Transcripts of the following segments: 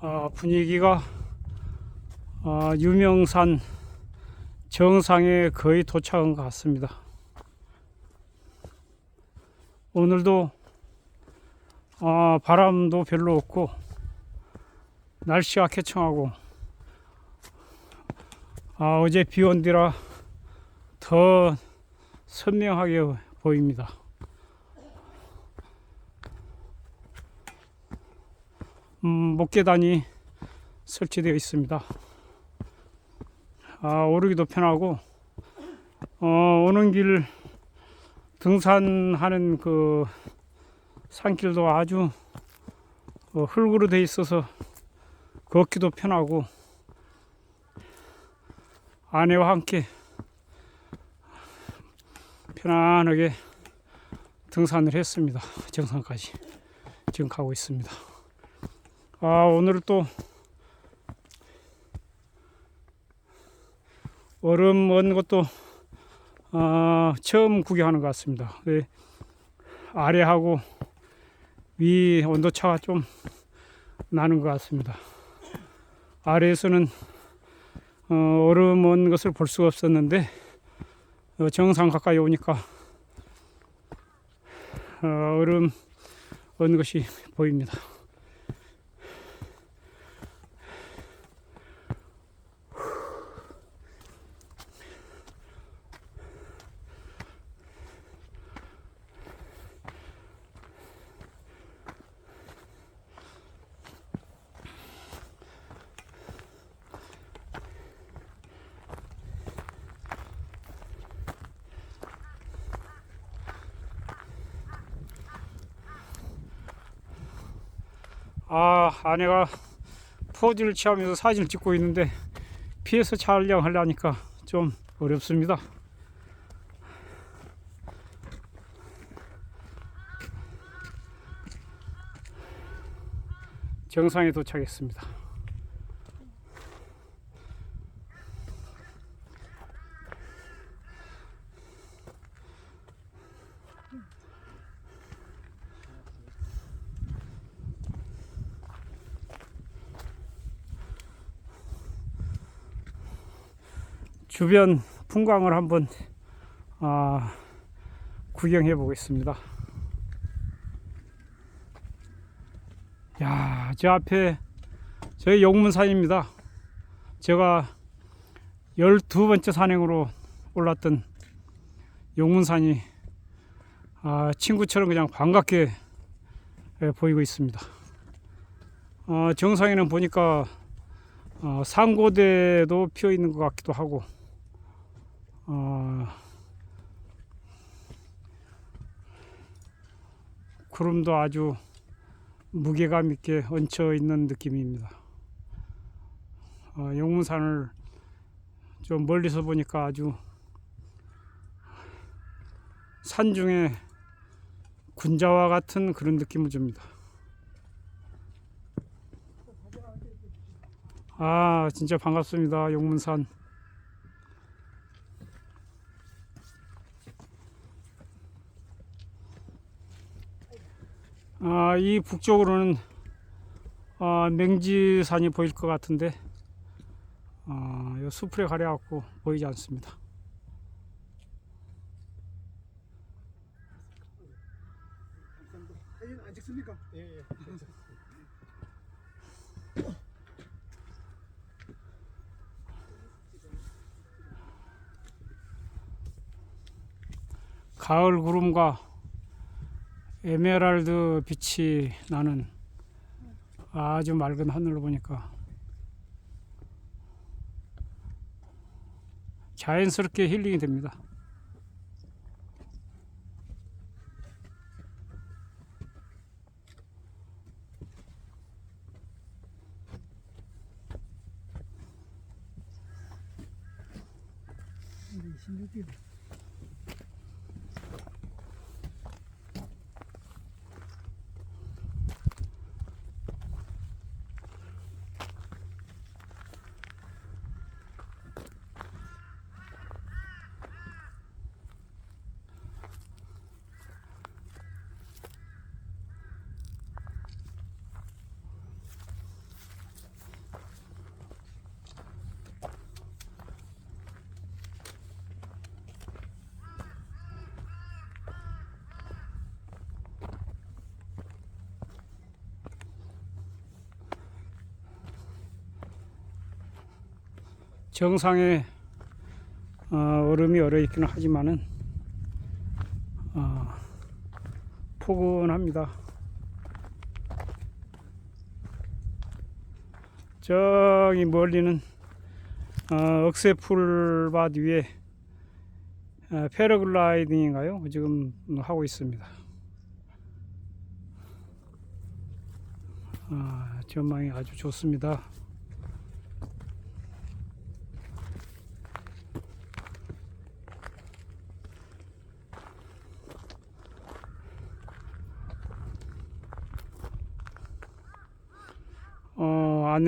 어, 분위기가 어, 유명산 정상에 거의 도착한 것 같습니다. 오늘도 어, 바람도 별로 없고 날씨가 쾌청하고 아, 어제 비 온 뒤라 더 선명하게 보입니다. 음, 목계단이 설치되어 있습니다. 아, 오르기도 편하고 어, 오는 길 등산하는 그 산길도 아주 어, 흙으로 돼 있어서 걷기도 편하고 아내와 함께 편안하게 등산을 했습니다. 정상까지 지금 가고 있습니다. 아 오늘 또 얼음 얻는 것도 아, 처음 구경하는 것 같습니다. 네, 아래하고 위 온도 차가 좀 나는 것 같습니다. 아래에서는 어, 얼음 얻는 것을 볼 수가 없었는데 어, 정상 가까이 오니까 어, 얼음 얻는 것이 보입니다. 아 아내가 포즈를 취하면서 사진을 찍고 있는데 피해서 촬영하려니까 좀 어렵습니다. 정상에 도착했습니다. 주변 풍광을 한번 아, 구경해 보겠습니다. 야, 저 앞에 저희 용문산입니다. 제가 12번째 산행으로 올랐던 용문산이 아, 친구처럼 그냥 반갑게 예, 보이고 있습니다. 어, 정상에는 보니까 어, 상고대도 피어 있는 것 같기도 하고 어, 구름도 아주 무게감 있게 얹혀 있는 느낌입니다. 어, 용문산을 좀 멀리서 보니까 아주 산 중에 군자와 같은 그런 느낌을 줍니다. 아, 진짜 반갑습니다. 용문산. 아, 이 북쪽으로는 아, 맹지산이 보일 것 같은데 아, 이 수풀에 가려갖고 보이지 않습니다. 가을 구름과 에메랄드 빛이 나는 아주 맑은 하늘을 보니까 자연스럽게 힐링이 됩니다. 신기해. 정상에 어, 얼음이 얼어 있기는 하지만은 어, 포근합니다. 저기 멀리는 어, 억새풀밭 위에 어, 패러글라이딩인가요? 지금 하고 있습니다. 아, 전망이 아주 좋습니다.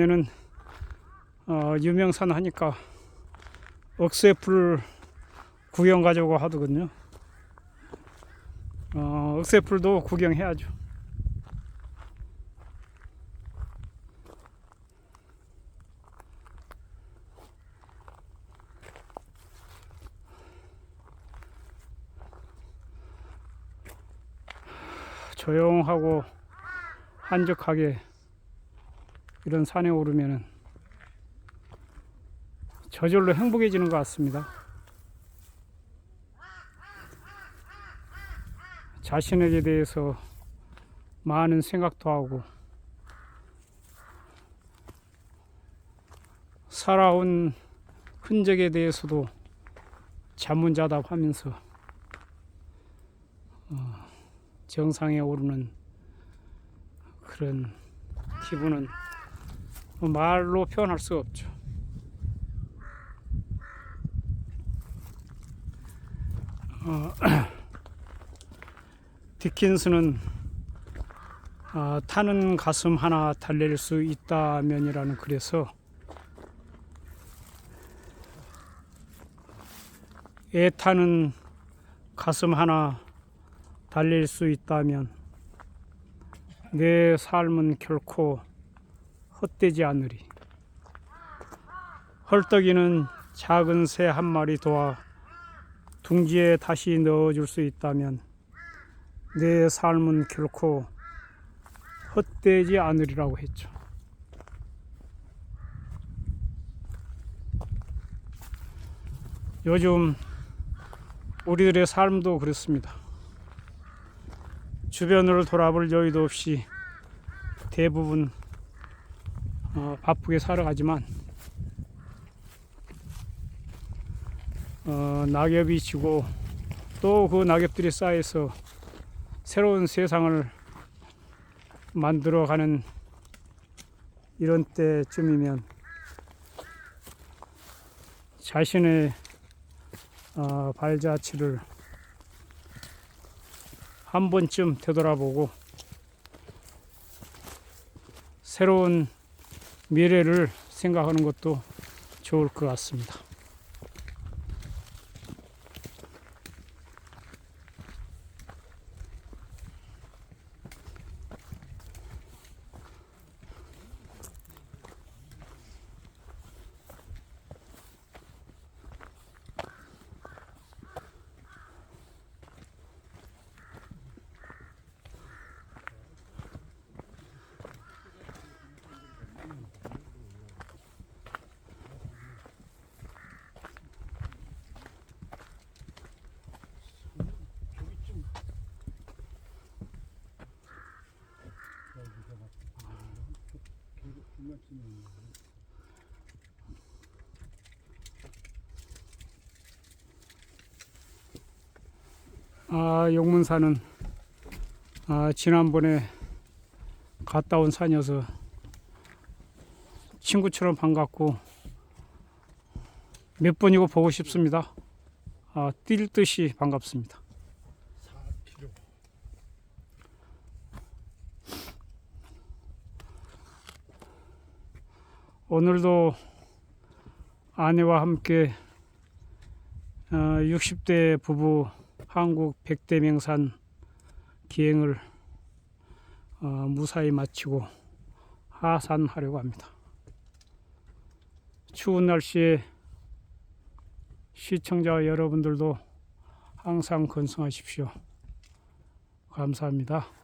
어, 안에는 어, 유명산 하니까 억새풀 구경 가자고 하더군요. 어, 억새풀도 구경해야죠. 조용하고 한적하게 이런 산에 오르면은 저절로 행복해지는 것 같습니다. 자신에게 대해서 많은 생각도 하고 살아온 흔적에 대해서도 자문자답하면서 어, 정상에 오르는 그런 기분은 뭐 말로 표현할 수가 없죠. 어, 디킨스는 아, 타는 가슴 하나 달랠 수 있다면이라는 글에서 애타는 가슴 하나 달릴 수 있다면 내 삶은 결코 헛되지 않으리. 헐떡이는 작은 새 한 마리 도와 둥지에 다시 넣어줄 수 있다면 내 삶은 결코 헛되지 않으리라고 했죠. 요즘 우리들의 삶도 그렇습니다. 주변을 돌아볼 여유도 없이 대부분 어, 바쁘게 살아가지만 어, 낙엽이 지고 또 그 낙엽들이 쌓여서 새로운 세상을 만들어가는 이런 때쯤이면 자신의 어, 발자취를 한 번쯤 되돌아보고 새로운 미래를 생각하는 것도 좋을 것 같습니다. 아, 용문산은 아, 지난번에 갔다 온 산이어서 친구처럼 반갑고 몇 번이고 보고 싶습니다. 아, 뛸 듯이 반갑습니다. 오늘도 아내와 함께 어, 60대 부부 한국 100대 명산 기행을 어, 무사히 마치고 하산하려고 합니다. 추운 날씨에 시청자 여러분들도 항상 건승하십시오. 감사합니다.